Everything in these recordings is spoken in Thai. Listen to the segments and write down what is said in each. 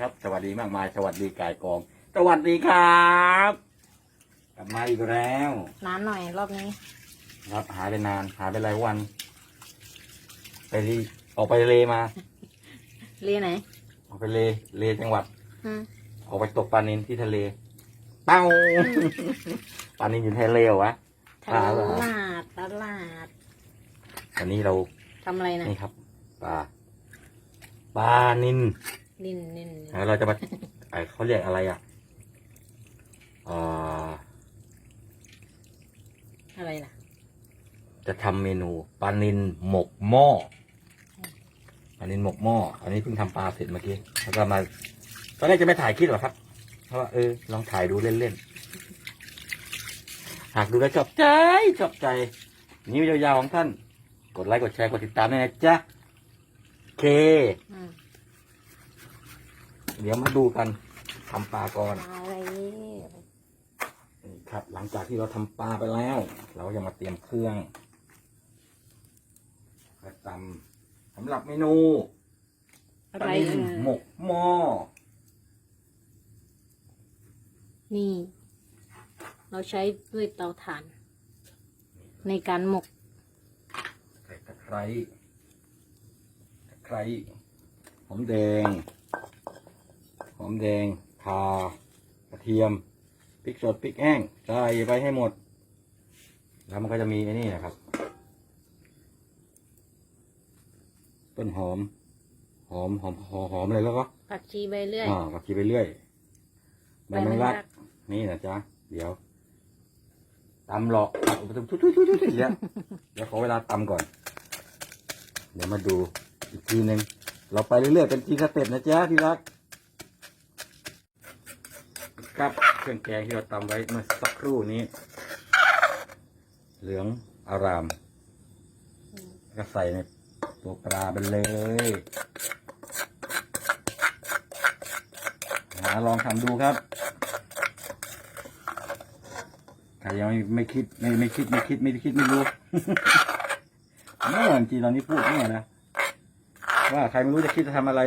ครับ สวัสดีมากมาย สวัสดีกายกอง สวัสดีครับกลับมาอีกแล้วนานหน่อยรอบนี้ ครับหายไปนานหายไปหลายวัน ไปที่ออกไปเลมา เรียนไหนออกไปเลเลจังหวัดอืมออกไปตกปลานินที่ทะเล เป้าปลานินอยู่ทะเลเหรอวะตปลาเหรอลาดตลาดวันนี้เราทำอะไรนะนี่ครับปลาปลานิน นินนินแล้วเราจะมาไอเขาเรียกอะไรอะเอ่ออะไรล่ะ จะทำเมนูปลานินหมกหม้อปลานินหมกหม้ออันนี้เพิ่งทำปลาเสร็จเมื่อกี้แล้วก็มาตอนแรกจะไม่ถ่ายคลิปหรอกครับ เพราะว่าเออลองถ่ายดูเล่นๆหากดูแล้วชอบใจชอบใจ นิ้วยาวๆของท่าน กดไลค์กดแชร์กดติดตามด้วยนะจ๊ะโอเค อืม เดี๋ยวมาดูกันทำปลาก่อนอะไรนี่ครับ หลังจากที่เราทำปลาไปแล้ว เราก็จะมาเตรียมเครื่องกระตำสำหรับเมนูอะปไรลานินเอ่ยหมกหม้อนี่ เราใช้ด้วยเตาถ่าน ในการหมกใส่ตะไคร้ตะไคร้หอมแดง หอมแดงข่ากระเทียมพริกสดพริกแห้งใส่ไปให้หมด แล้วมันก็จะมีไอ้นี่นะครับ ต้นหอม หอมหอมหอมหอมเลยแล้วก็ผักชีใบเลื่อยอ่ากับกีไปเรื่อยใบใบแมแมงงลัลักกนี่นะจ๊ะเดี๋ยวตำหลอกทุบทุบทุบทุบทุบเดี๋ยวเดี๋ยวขอเวลาตำก่อน เดี๋ยวมาดูอีกทีหนึ่งเราไปเรื่อยๆเป็นทีสเต็ปนะจ๊ะที่รัก ครับเครื่องแกงที่เราตำไว้เมื่อสักครู่นี้ เหลืองอาราม ก็ใส่ในตัวปลาไปเลยมาลองทำดูครับใครยังไม่ไม่คิดไม่ไม่คิดไม่คิดไม่คิดไม่รู้ไม่เหมื่อจริงๆตอนนี้พูดเนี่ยนะว่าใครไม่รู้จะคิดจะทำอะไร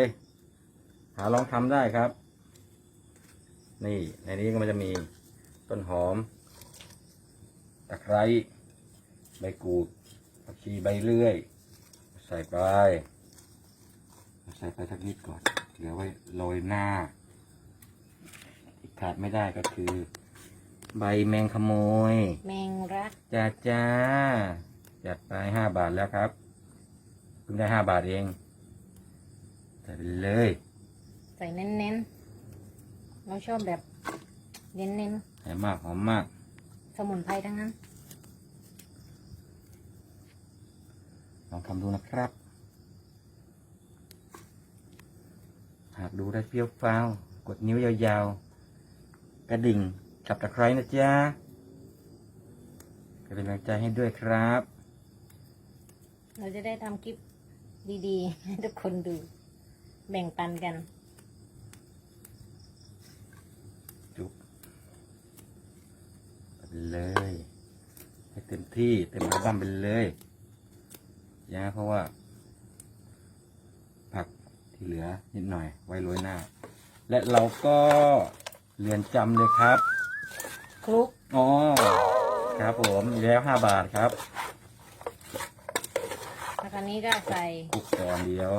หาลองทำได้ครับ นี่ในนี้ก็มันจะมีต้นหอม ตะไคร้ใบกูดผักชีใบเลื่อย ใส่ไป ใส่ไปสักนิดก่อนเหลือไว้โรยหน้าที่ขาดไม่ได้ก็คือ ใบแมงขโมย แมงรักจ้าจ้าจัดไปห้าบาทแล้วครับเพิ่งได้ห้าบาทเอง ใส่ไปเลย ใส่เน้นๆ เราชอบแบบเน้นใส่มากหอมมาก ๆสมุนไพรทั้งนั้น ลองทำดูนะครับ หากดูได้เปรี้ยวฟ้าว กดนิ้วยาวๆ กระดิ่งจับตะไคร้นะจ๊ะก็เป็นกำลังใจให้ด้วยครับ เราจะได้ทำคลิปดีๆ ให้ทุกคนดู แบ่งปันกัน จุ๊บไปเลย ให้เต็ม ที่เต็มอัลบั้มไปเลยนะเพราะว่า ผักที่เหลือนิดหน่อยไว้โรยหน้า และเราก็เรียนจำเลยครับคลุกอ๋อครับผมมีแล้วห้าบาทครับแล้วคราวนี้ก็ใส่คลุกก่อนเดียว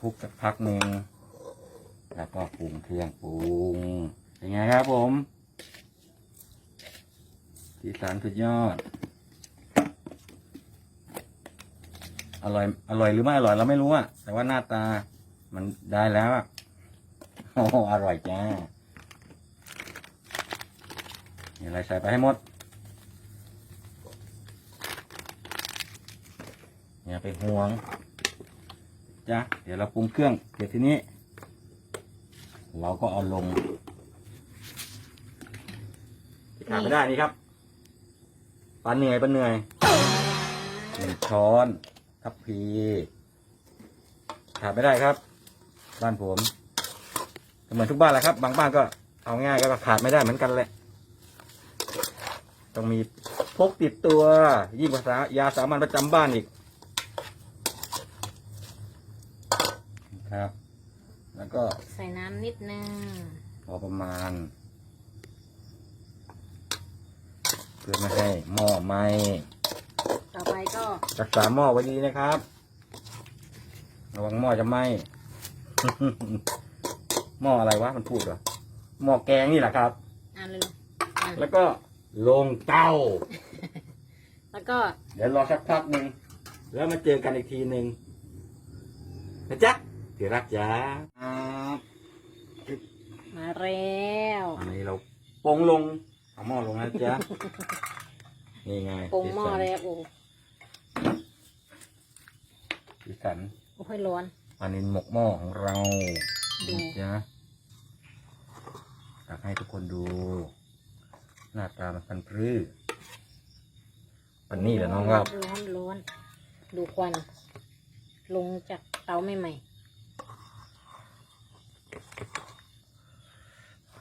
คลุกสักพักหนึ่งแล้วก็ปรุงเครื่องปรุงเป็นไงครับผมสีสันสุดยอด อร่อย อร่อยหรือไม่อร่อยเราไม่รู้อะแต่ว่าหน้าตา มันได้แล้วอะโอ้อร่อยจ้ามีอะไรใส่ไปให้หมดอย่าไปห่วงจ้ะเดี๋ยวเราปรุงเครื่อง เดี๋ยวทีนี้ เราก็เอาลงที่ขาดไม่ได้นี่ครับปลาเหนื่อยปลาเหนื่อยหนึ่งช้อน ทัพพีขาดไม่ได้ครับ บ้านผมก็เหมือนทุกบ้านแหละครับ บางบ้านก็เอาง่ายก็ขาดไม่ได้เหมือนกันแหละ ต้องมีพกติดตัวยิ่งกว่าสายาสามัญประจำบ้านอีกครับ แล้วก็ใส่น้ำนิดนึงพอประมาณ เพื่อไม่ให้หม้อไหม้ ต่อไปก็รักษาหม้อไว้ดีนะครับ ระวังหม้อจะไหม้ หม้ออะไรวะมันพูดเหรอหม้อแกงนี่แหละครับ อ่านเลยอะแล้วก็ลงเตาแล้วก็เดี๋ยวรอสักพักหนึ่งแล้วมาเจอกันอีกทีหนึ่งนะจ๊ะที่รักจ๋าครับมาแล้วอันนี้เราปรุงลงเอาหม้อลงนะจ๊ะนี่ไงปรุงหม้อแล้วโอ้ สีสันโอ้ยร้อนอันนี้หมกหม้อของเราดูนะจ๊ะอยากให้ทุกคนดู หน้าตามันพันพรื้วันนี้แหละน้องครับร้อนร้อนดูควัน ลงจากเตาใหม่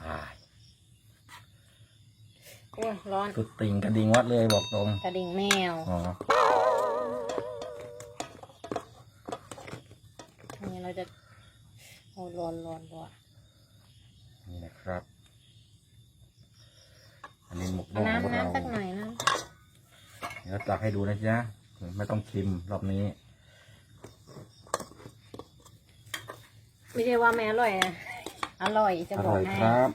อ่าๆโอ้ยร้อนสุดติ่งกระดิ่งวัดเลยบอกตรง กระดิ่งแมว อ๋อ เราจะโอ้ร้อนร้อนร้อนนี่นะครับ อันนี้หมกหม้เอาอของน้ำเราน้ำสักหน่อยนะเดี๋ยวตักให้ดูนะจ๊ะไม่ต้องชิมรอบนี้ ไม่ใช่ว่าไม่อร่อยนะอร่อยจะอบอร่กอยให้ ครับ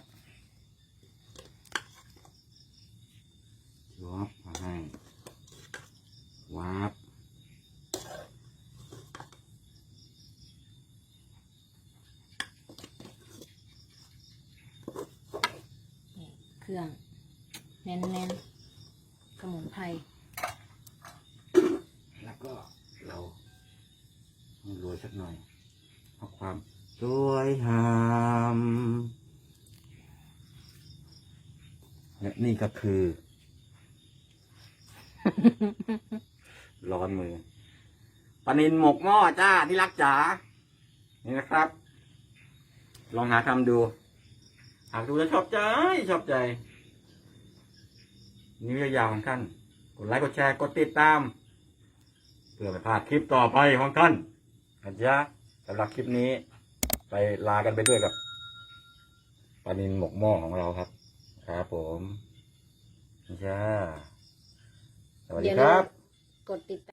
วับมาให้วับ นี่เค รื่อง แน่นๆสมุนไพรแล้วก็เราต้องโรยสักหน่อยเพราะความสวยงามและนี่ก็คือ ร้อนมือปลานินหมกหม้อจ้าที่รักจ๋านี่นะครับ ลองหาทำดู หากดูแล้วชอบใจชอบใจ นิ้วยาวๆของท่าน กดไลค์กดแชร์กดติดตาม เพื่อไม่พลาดคลิปต่อไปของท่านนะจ๊ะสำหรับคลิปนี้ ไปลากันไปด้วยกับปลานินหมกหม้อของเราครับ ครับผมนะจ้าสวัสดีครับ กดติดตาม